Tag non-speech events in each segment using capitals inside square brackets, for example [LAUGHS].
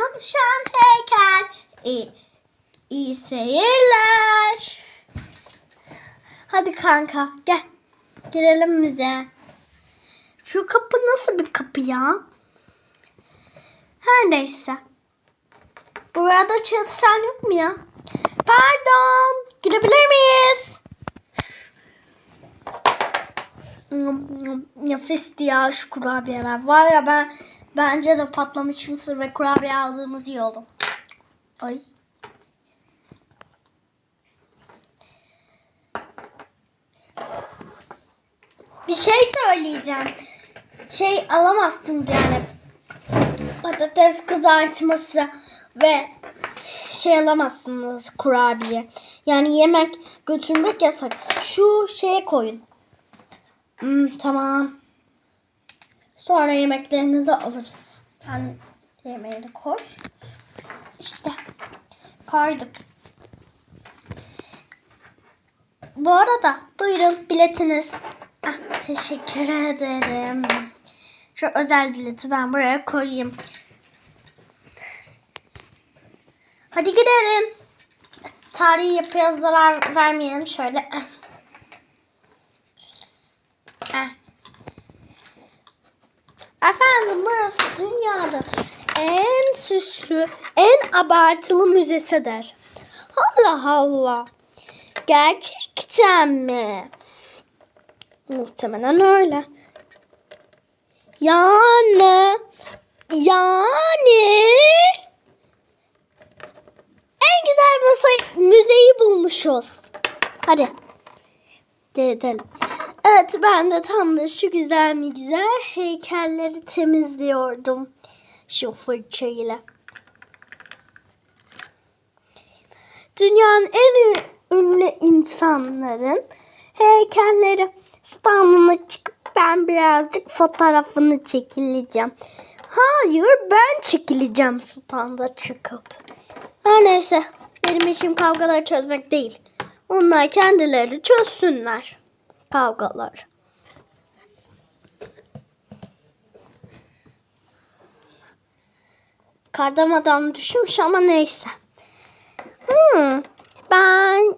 konuşan heykel. İyi, iyi seyirler. Hadi kanka gel. Girelim müzeye. Şu kapı nasıl bir kapı ya? Her neyse. Burada çalışan yok mu ya? Pardon. Girebilir miyiz? Nefesti ya şu kurabiyeler. Var ya ben bence de patlamış mısır ve kurabiye aldığımız iyi oldu. Ay. Bir şey söyleyeceğim. Şey alamazsınız yani. Patates kızartması ve şey alamazsınız kurabiye. Yani yemek götürmek yasak. Şu şeye koyun. Hmm, tamam. Sonra yemeklerinizi alırız. Sen yemeğini koy. İşte koyduk. Bu arada buyurun biletiniz. Ah, teşekkür ederim. Şu özel bileti ben buraya koyayım. Hadi gidelim. Tarihi yapıya zarar vermeyelim şöyle. Ah. Efendim burası dünyada en süslü, en abartılı müzesidir. Allah Allah. Gerçekten mi? Muhtemelen öyle. Yani yani en güzel müze- müzeyi bulmuşuz. Hadi gidelim. Evet ben de tam da şu güzel mi güzel heykelleri temizliyordum. Şu fırçayla. Dünyanın en ünlü insanların heykelleri standına çıkıp ben birazcık fotoğrafını çekileceğim. Hayır ben çekileceğim standa çıkıp. Her neyse benim işim kavgaları çözmek değil. Onlar kendileri çözsünler kavgalar. Kardan adam düşmüş ama neyse. Hmm, ben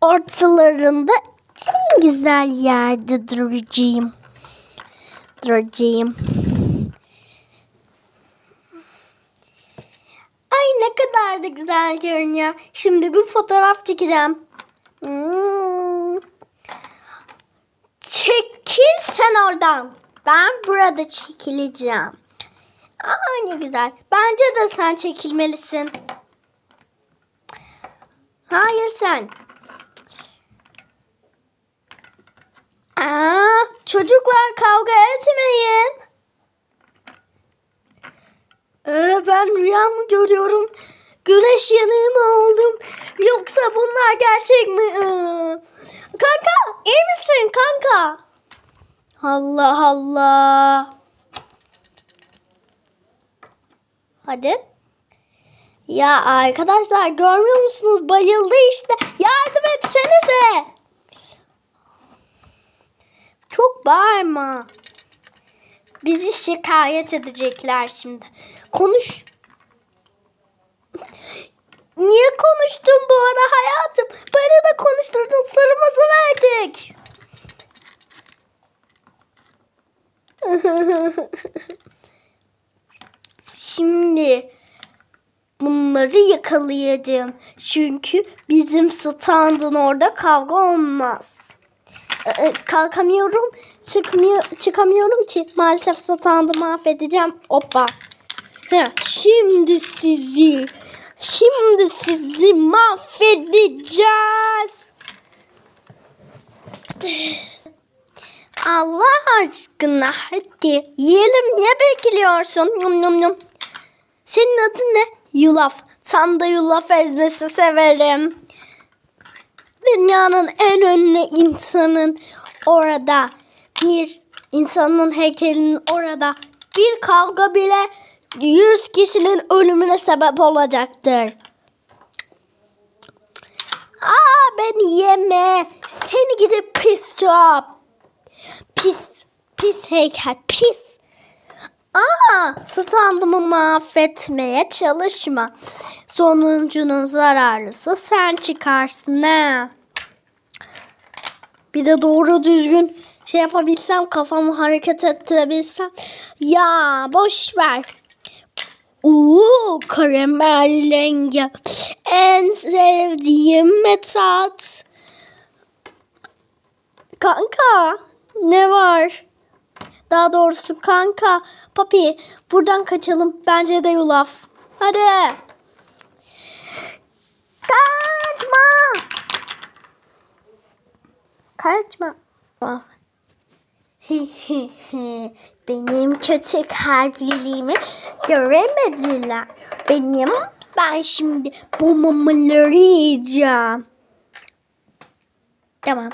ortalarında en güzel yerde duracağım. Duracağım. Ay ne kadar da güzel görünüyor. Şimdi bir fotoğraf çekeceğim. Hmm. Sen oradan. Ben burada çekileceğim. Aa ne güzel. Bence de sen çekilmelisin. Hayır sen. Aa, çocuklar kavga etmeyin. Ee, ben rüya mı görüyorum? Güneş yanığı mı oldum? Yoksa bunlar gerçek mi? Ee, kanka iyi misin kanka? Allah Allah. Hadi. Ya arkadaşlar görmüyor musunuz? Bayıldı işte. Yardım etsenize. Çok bağırma. Bizi şikayet edecekler şimdi. Konuş. Niye konuştun bu ara hayatım? Bana da konuşturdun. Sırrımızı verdik. Şimdi bunları yakalayacağım. Çünkü bizim standın orada kavga olmaz. Ee, kalkamıyorum. Çıkmıyor, çıkamıyorum ki. Maalesef standı mahvedeceğim. Hoppa. Şimdi sizi şimdi sizi mahvedeceğiz. Allah aşkına hadi yiyelim ne bekliyorsun? Yum yum yum. Senin adın ne? Yulaf. Sen de yulaf ezmesi severim. Dünyanın en ünlü insanın orada bir insanın heykelinin orada bir kavga bile 100 kişinin ölümüne sebep olacaktır. Aa ben yeme. Seni gidip pis job. Pis. Pis heykel. Pis. Aa, standımı mahvetmeye çalışma. Sonuncunun zararlısı sen çıkarsın ha. Bir de doğru düzgün şey yapabilsem kafamı hareket ettirebilsem. Ya boş ver. Uuu karamel rengi. En sevdiğim metat. Kanka ne var? Daha doğrusu kanka. Papi buradan kaçalım. Bence de yulaf. Hadi. Kaçma. Kaçma. [LAUGHS] Benim kötü kalpliliğimi göremediler. Benim ben şimdi bu mamaları yiyeceğim. Tamam.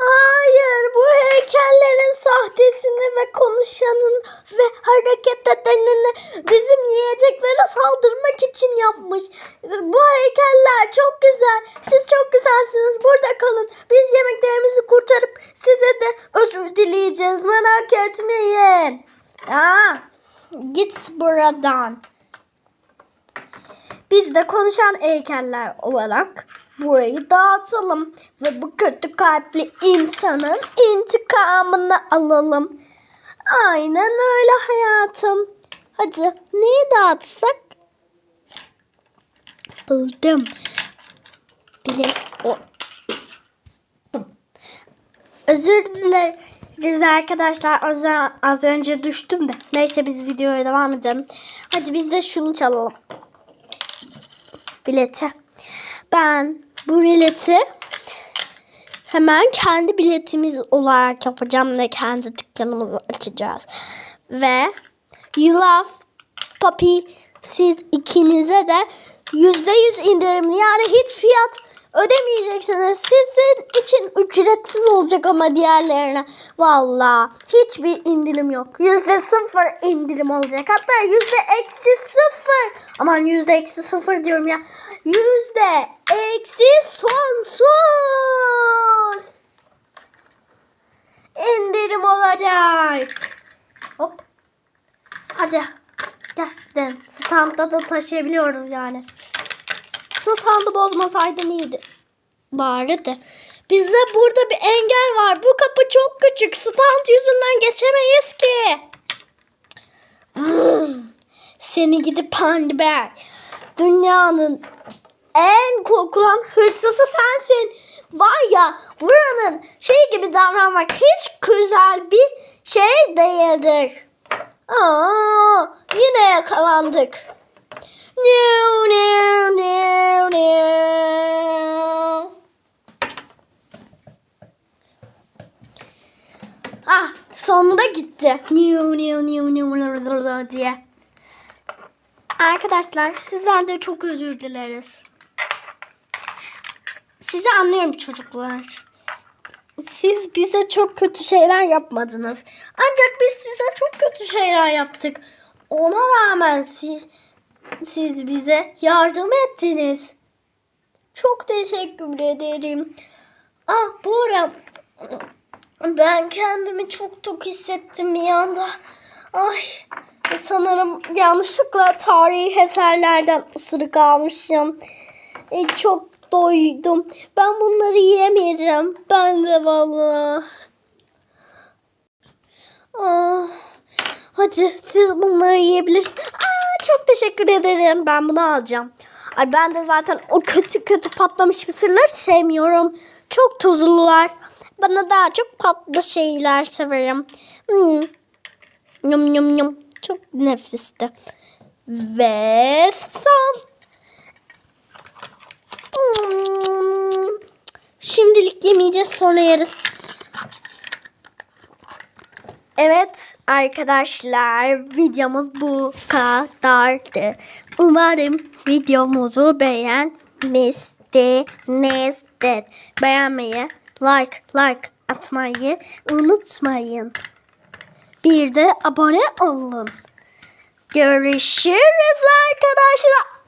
Hayır, bu heykellerin sahtesini ve konuşanın ve hareket edenini bizim yiyeceklere saldırmak için yapmış. Bu heykeller çok güzel. Siz çok güzelsiniz. Burada kalın. Biz yemeklerimizi kurtarıp size de özür dileyeceğiz. Merak etmeyin. Aa, git buradan. Biz de konuşan heykeller olarak burayı dağıtalım ve bu kötü kalpli insanın intikamını alalım. Aynen öyle hayatım. Hadi neyi dağıtsak? Buldum. Bilet o. Özür dileriz arkadaşlar. Az, az önce düştüm de. Neyse biz videoya devam edelim. Hadi biz de şunu çalalım bileti. Ben bu bileti hemen kendi biletimiz olarak yapacağım ve kendi dükkanımızı açacağız. Ve Yulaf, Papi siz ikinize de yüzde yüz indirimli yani hiç fiyat ödemeyeceksiniz. Sizin için ücretsiz olacak ama diğerlerine valla hiçbir indirim yok. Yüzde sıfır indirim olacak. Hatta yüzde eksi sıfır. Aman yüzde eksi sıfır diyorum ya. Yüzde eksi sonsuz. İndirim olacak. Hop. Hadi. Gel gidelim. Da taşıyabiliyoruz yani. Standı bozmasaydın iyiydi. Bari de. Bizde burada bir engel var. Bu kapı çok küçük. Stand yüzünden geçemeyiz ki. Hmm. Seni gidip Pandiber. Dünyanın en korkulan hırsızı sensin. Var ya buranın şey gibi davranmak hiç güzel bir şey değildir. Aa, yine yakalandık. Ah, sonunda gitti. Diye. Arkadaşlar sizden de çok özür dileriz. Sizi anlıyorum çocuklar. Siz bize çok kötü şeyler yapmadınız. Ancak biz size çok kötü şeyler yaptık. Ona rağmen siz siz bize yardım ettiniz. Çok teşekkür ederim. Ah bu ara ben kendimi çok tok hissettim bir anda. Ay sanırım yanlışlıkla tarihi eserlerden ısırık almışım. E, çok doydum. Ben bunları yiyemeyeceğim. Ben de vallahi. Ah, hadi siz bunları yiyebilirsiniz. Aa, çok teşekkür ederim. Ben bunu alacağım. Ay ben de zaten o kötü kötü patlamış mısırları sevmiyorum. Çok tuzlular. Bana daha çok patlı şeyler severim. Hmm. Yum yum yum. Çok nefisti. Ve son. Hmm. Şimdilik yemeyeceğiz sonra yeriz. Evet arkadaşlar videomuz bu kadardı. Umarım videomuzu beğenmişsinizdir. Beğenmeyi, like, like atmayı unutmayın. Bir de abone olun. Görüşürüz arkadaşlar.